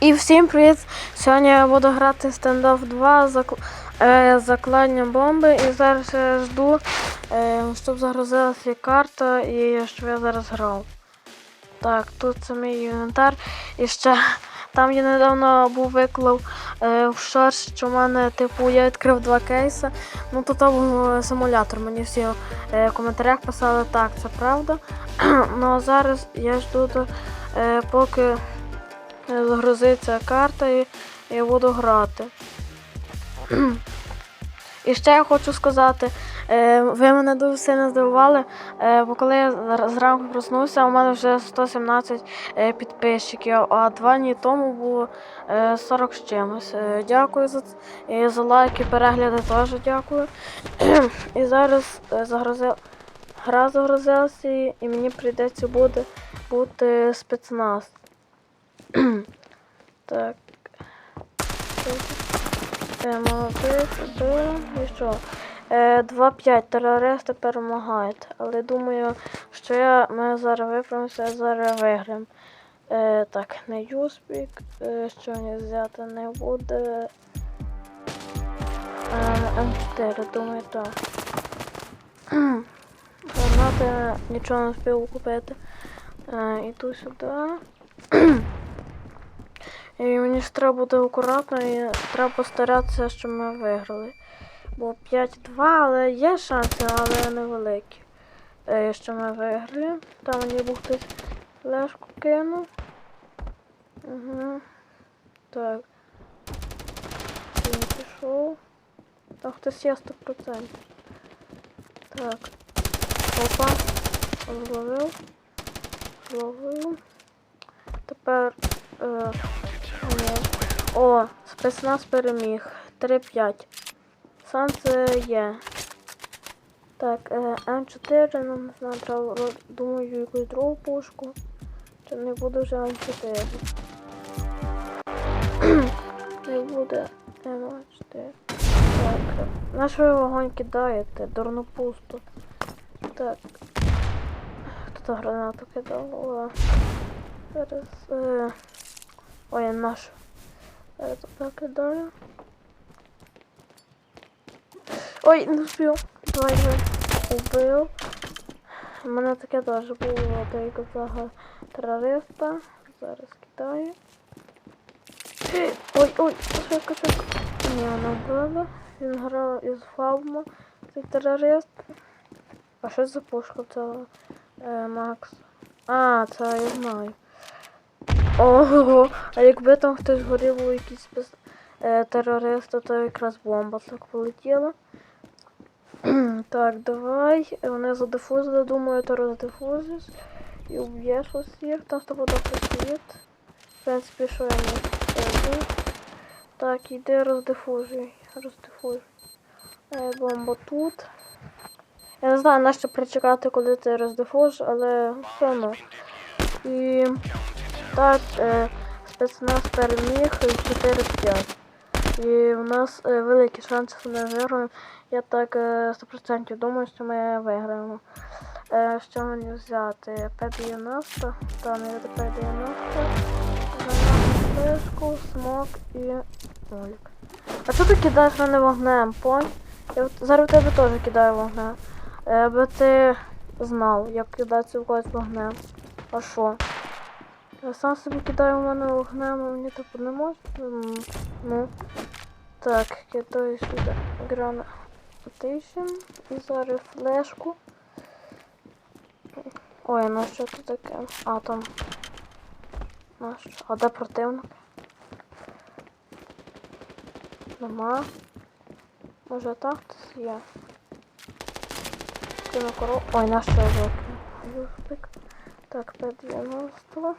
І всім привіт! Сьогодні я буду грати стендоф 2 за е, закладення бомби. І зараз я жду, е, щоб загрузилася карта і щоб я зараз грав. Так, тут це мій інвентар. І ще там я недавно був виклав е, в шорс, що в мене, типу, я відкрив два кейси. Ну тут був е, симулятор. Мені всі е, в коментарях писали, так, це правда. ну а зараз я жду, до, е, поки загрузиться карта і я буду грати. І ще я хочу сказати, е, ви мене дуже сильно здивували, е, бо коли я зранку проснувся, у мене вже 117 е, підписчиків, а два дні тому було е, 40 з чимось. Е, Дякую за, і за лайки, перегляди теж дякую. І зараз е, загрузив, гра загрузилася і мені прийдеться буде бути спецназ. так. Е, молодець, сюди. І що? Е, 2-5 терористи перемагають. Але думаю, що я, ми зараз виправимося, зараз виграємо. Е, так, не юспік, е, що мені взяти не буде. Е, М4, думаю, так. Гранати нічого не встиг купити. Е, іду сюди. І мені ж треба бути акуратно і треба постаратися, щоб ми виграли. Бо 5-2, але є шанси, але невеликі. Е, що ми виграли. Там мені був хтось флешку кинув. Угу. Так. Він пішов. Там хтось є 100%. Так. Опа. Зловив. Зловив. Тепер. Е. О, спецназ переміг. 3-5. Сонце є. Так, е, М4, ну не знаю, треба, думаю, якусь другу пушку. Чи не буде вже М4. не буде М4. Так, на що ви вогонь кидаєте? Дурну пусту. Так. Хто гранату кидав? Зараз. Е... Ой, я наш. Я туди кидаю. Ой, не вбив. Давай, давай. Убив. У мене таке теж було деяко цього терориста. Зараз кидаю. Ой, ой, швидко, швидко. Ні, вона вбила. Він грав із фабма, цей терорист. А що за пушка цього е, Макс? А, це я знаю. Ого, а якби там хтось горів у якісь спец... е, терористи, то якраз бомба так полетіла. так, давай. Вони задифузили, думаю, ти роздифузиш. І уб'єш усіх, там з тобою світ. В принципі, що я не. Так, іди роздифужуй. Роздифужуй. Е, бомба тут. Я не знаю, на що причекати, коли ти роздифужиш, але все одно. І так, е, спецназ переміг 4-5. І у нас е, великі шанси, ми виграємо. Я так е, 100% думаю, що ми виграємо. Е, що мені взяти? П-90, та не буде П-90, флешку, смок і нолік. А що ти кидаєш мене вогнем, понь? Я зараз в тебе теж кидаю вогнем. Е, аби ти знав, як кидати в когось вогнем. А що? Я сам собі кидаю в мене вогнем, а мені типу не можна. Ну. Так, кидаю сюди грана Rotation. І зараз флешку. Ой, на що тут таке? А, там. На що? А де противник? Нема. Може так хтось є. Кину коров. Ой, на що я викину? Так, П-90.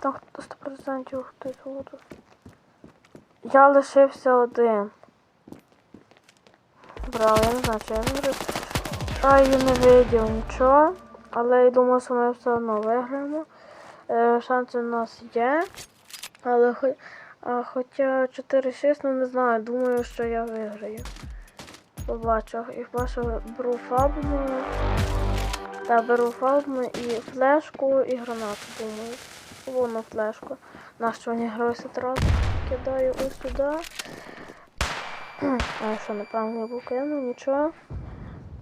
Там хто- 100% хтось буде. Я лишився один. Браво, я не знаю, чи я не Ай, я не видів нічого. Але я думаю, що ми все одно виграємо. Е, шанси у нас є. Але а, хоча 4-6, ну не знаю, думаю, що я виграю. Побачу. І бачу, беру фабну. Та беру фабну і флешку, і гранату, думаю. Воно флешку. Нащо мені гроші трати? Кидаю ось туди. А що, неправильно я кинув, нічого.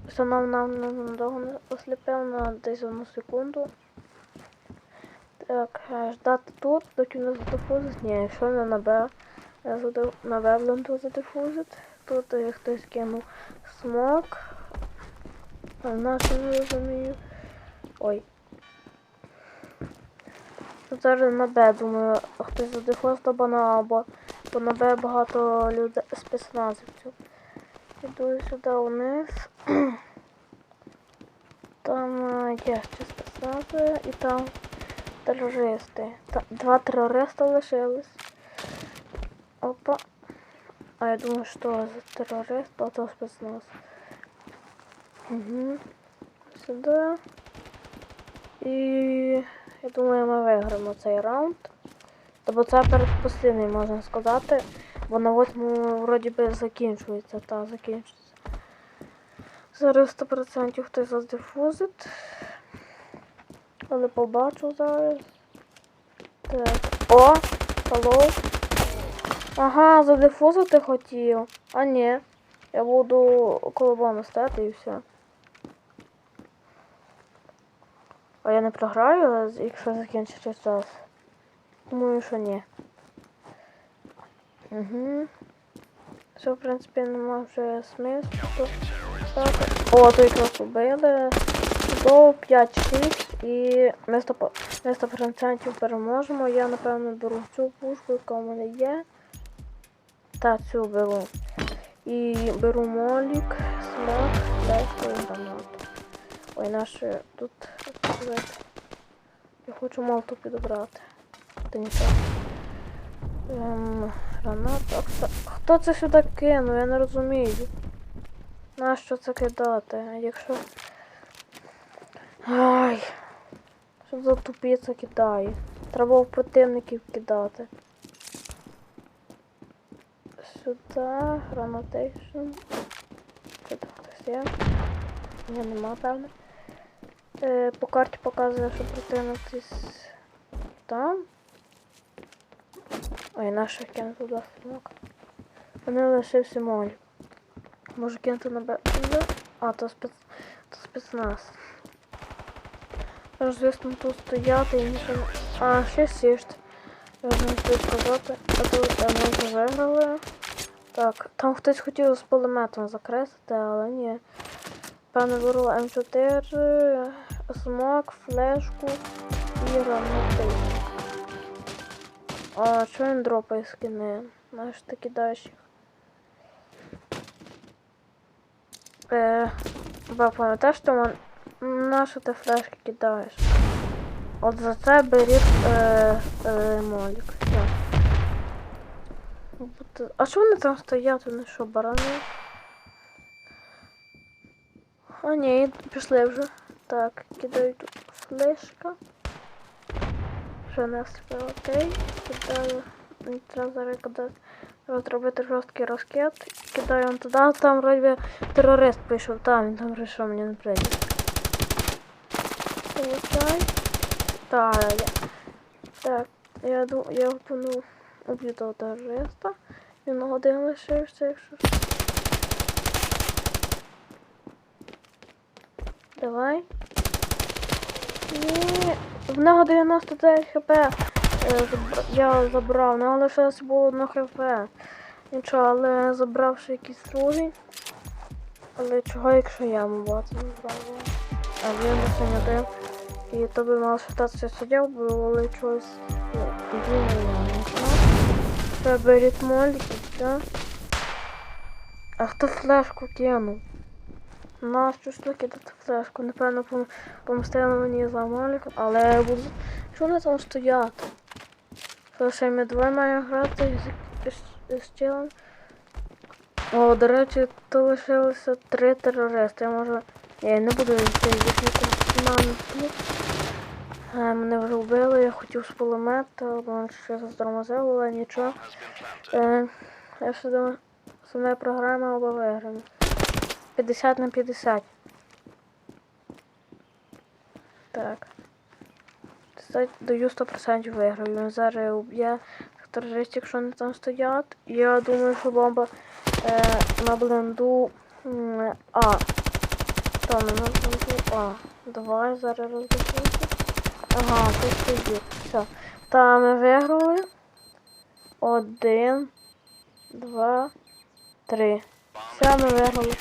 Все нам нам надовго не осліпив на десь одну секунду. Так, ждати тут, доки не задифузить. Ні, якщо не на Б, е, зади- на Вебленду задифузить. Тут е, хтось кинув смок. А наш не розумію. Ой. Зараз на Б, думаю, хтось задифуз до бана або бо на Б багато людей спецназівців. Іду сюди вниз. Там е, є ще спецнази і там терористи. Та, два терориста лишились. Опа. А я думаю, що за терорист, а то спецназ. Угу. Сюди. І я думаю, ми виграємо цей раунд. Тобто це передпослідний, можна сказати. Бо на восьмому вроді би закінчується, та закінчується. Зараз 100% хтось задифузить. Але побачу зараз. Так. О! Алло. Ага, задифузити хотів. А ні. Я буду колобану стати і все. А я не програю, якщо закінчиться час. Думаю, що ні. Угу. Все, в принципі, нема вже смислу. Так. О, то якраз убили. До 5-6 і ми 100%, ми 100% переможемо. Я, напевно, беру цю пушку, яка у мене є. Та цю беру. І беру молік, смок, легко і гранату. Ой, наше тут. Я хочу молоту підібрати. Та нічого. Ем, гранату. А хто, це сюди кинув? Я не розумію. Нащо це кидати? Якщо. Ай. Що за тупіця кидає? Треба в противників кидати. Сюди, гранатейшн. Тут хтось є. Ні, нема, певно. Е, по карті показує, що противник десь там. Ой, наших кинути туди стрімок. Вони лишився молі. Може кинути на Б. А, то спец... то спецназ. Звісно, тут стояти і нічого. А, ще сішт. Я не встиг сказати. А тут а, ми вже виграли. Так, там хтось хотів з пулеметом закреслити, але ні. Певно беру М4, смок, флешку і гранати. А чого він дропає скини? Знаєш, ти кидаєш їх. Е, ба, пам'ятаєш, що мен... на що ти флешки кидаєш? От за це беріть е, е, молік. А що вони там стоять? Вони що, барани? А ні, пішли вже. Так, кидаю тут флешка. Вже все окей. Кидаю. Треба зараз кидати. Треба зробити жорсткий розкет. Кидаю он туди, там вроді терорист прийшов, там він там прийшов, мені не прийде. Получай. Так, я. Так, я думаю, я опину уб'ю того терориста. Він на годину лишився, якщо Давай. Ні, в нього 99 хп. Е, Я забрав, ну але ще було одно хп. Нічого, але забравши якийсь другий. Але чого, якщо я мабуть не забрав? А він лише один. І то би мав шататися сидів, бо але чогось ну, він я нічого. Це беріть моліки, все. А хто флешку кинув? Ж таки кидати флешку? Напевно, пом- помстили мені за моліком, але буду. Що вони там? Що ще ми двоє маємо грати з, з, челом? О, до речі, то лишилося три терористи. Я можу. Я не буду йти їхні команди. Мене вже вбили, я хотів з пулемета, бо ще затормозив, але нічого. Е, я ще думаю, саме програма або виграємо. 50 на 50. Так. даю 100% виграю. Він зараз уб'є терористів, якщо вони там стоять. Я думаю, що бомба е, на бленду А. Та не на бленду А. Давай зараз розберемося. Ага, тут стоїть. Все. Та ми виграли. Один, два, три. Все, ми виграли.